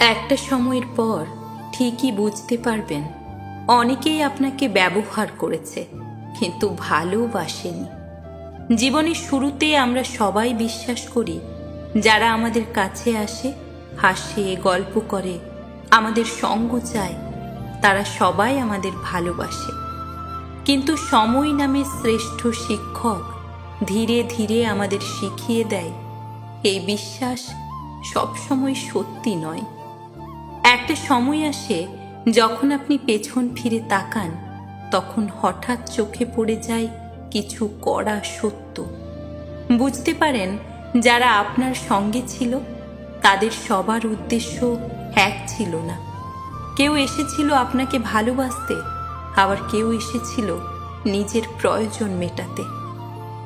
একটা সময়ের পর ঠিকই বুঝতে পারবেন, অনেকেই আপনাকে ব্যবহার করেছে, কিন্তু ভালোবাসেনি। জীবনের শুরুতে আমরা সবাই বিশ্বাস করি, যারা আমাদের কাছে আসে, হাসে, গল্প করে, আমাদের সঙ্গ চায়, তারা সবাই আমাদের ভালোবাসে। কিন্তু সময় নামে শ্রেষ্ঠ শিক্ষক ধীরে ধীরে আমাদের শিখিয়ে দেয়, এই বিশ্বাস সবসময় সত্যি নয়। একটা সময় আসে যখন আপনি পেছন ফিরে তাকান, তখন হঠাৎ চোখে পড়ে যায় কিছু কড়া সত্য। বুঝতে পারেন, যারা আপনার সঙ্গে ছিল, তাদের সবার উদ্দেশ্য এক ছিল না। কেউ এসেছিল আপনাকে ভালোবাসতে, আবার কেউ এসেছিল নিজের প্রয়োজন মেটাতে।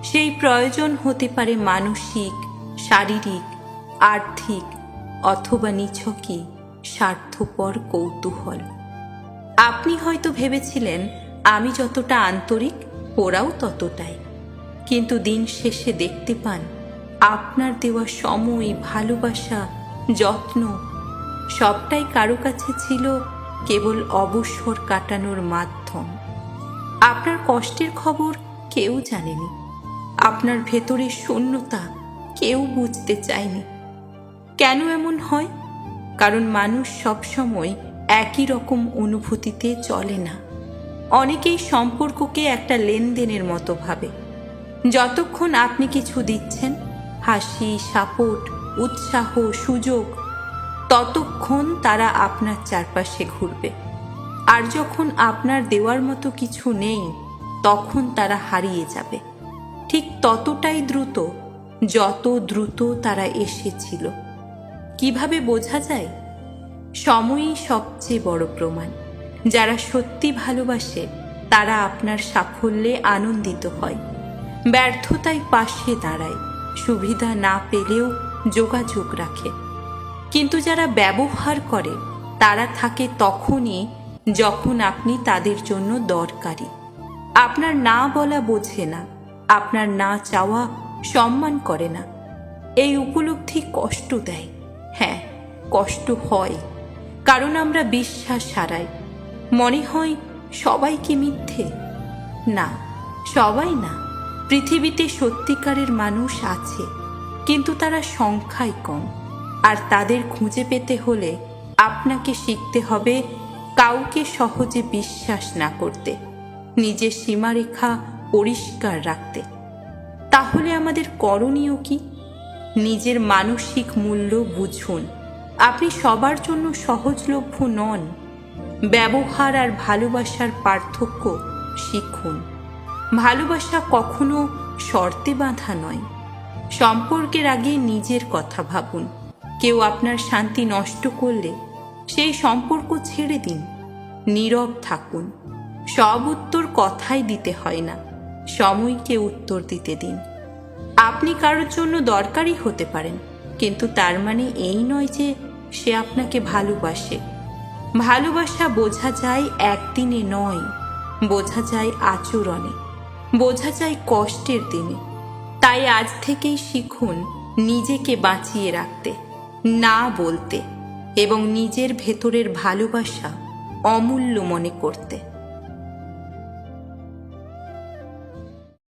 সেই প্রয়োজন হতে পারে মানসিক, শারীরিক, আর্থিক অথবা নিছকই। স্বার্থপর কৌতূহল। আপনি হয়তো ভেবেছিলেন, আমি যতটা আন্তরিক, ওরাও ততটাই। কিন্তু দিন শেষে দেখতে পান, আপনার দেওয়া সময়, ভালোবাসা, যত্ন, সবটাই কারও কাছে ছিল কেবল অবসর কাটানোর মাধ্যম। আপনার কষ্টের খবর কেউ জানেনি। আপনার ভেতরের শূন্যতা কেউ বুঝতে চায়নি। কেন এমন হয়? কারণ মানুষ সবসময় একই রকম অনুভূতিতে চলে না। অনেকেই সম্পর্ককে একটা লেনদেনের মতো ভাবে। যতক্ষণ আপনি কিছু দিচ্ছেন, হাসি, সাপোর্ট, উৎসাহ, সুযোগ, ততক্ষণ তারা আপনার চারপাশে ঘুরবে। আর যখন আপনার দেওয়ার মতো কিছু নেই, তখন তারা হারিয়ে যাবে। ঠিক ততটাই দ্রুত, যত দ্রুত তারা এসেছিল। কীভাবে বোঝা যায়? সময়ই সবচেয়ে বড় প্রমাণ। যারা সত্যি ভালোবাসে, তারা আপনার সাফল্যে আনন্দিত হয়। ব্যর্থতায় পাশে দাঁড়ায়, সুবিধা না পেলেও যোগাযোগ রাখে। কিন্তু যারা ব্যবহার করে, তারা থাকে তখনই যখন আপনি তাদের জন্য দরকারি। আপনার না বলা বোঝে না, আপনার না চাওয়া সম্মান করে না। এই উপলব্ধি কষ্ট দেয়। হ্যাঁ কষ্ট হয়। কারণ আমরা বিশ্বাস হারাই। মনে হয় সবাই কি মিথ্যে? না, সবাই না। পৃথিবীতে সত্যিকারের মানুষ আছে, কিন্তু তারা সংখ্যায় কম। আর তাদের খুঁজে পেতে হলে আপনাকে শিখতে হবে কাউকে সহজে বিশ্বাস না করতে, নিজের সীমারেখা পরিষ্কার রাখতে। তাহলে আমাদের করণীয় কি? নিজের মানসিক মূল্য বুঝুন। আপনি সবার জন্য সহজলভ্য নন। ব্যবহার আর ভালোবাসার পার্থক্য শিখুন। ভালোবাসা কখনো শর্তে বাঁধা নয়। সম্পর্কের আগে নিজের কথা ভাবুন। কেউ আপনার শান্তি নষ্ট করলে সেই সম্পর্ক ছেড়ে দিন। নীরব থাকুন। সব উত্তর কথাই দিতে হয় না। সময়কে উত্তর দিতে দিন। আপনি কারোর জন্য দরকারই হতে পারেন, কিন্তু তার মানে এই নয় যে সে আপনাকে ভালোবাসে। ভালোবাসা বোঝা যায় একদিনে নয়, বোঝা যায় আচরণে, বোঝা যায় কষ্টের দিনে। তাই আজ থেকেই শিখুন নিজেকে বাঁচিয়ে রাখতে, না বলতে, এবং নিজের ভেতরের ভালোবাসা অমূল্য মনে করতে।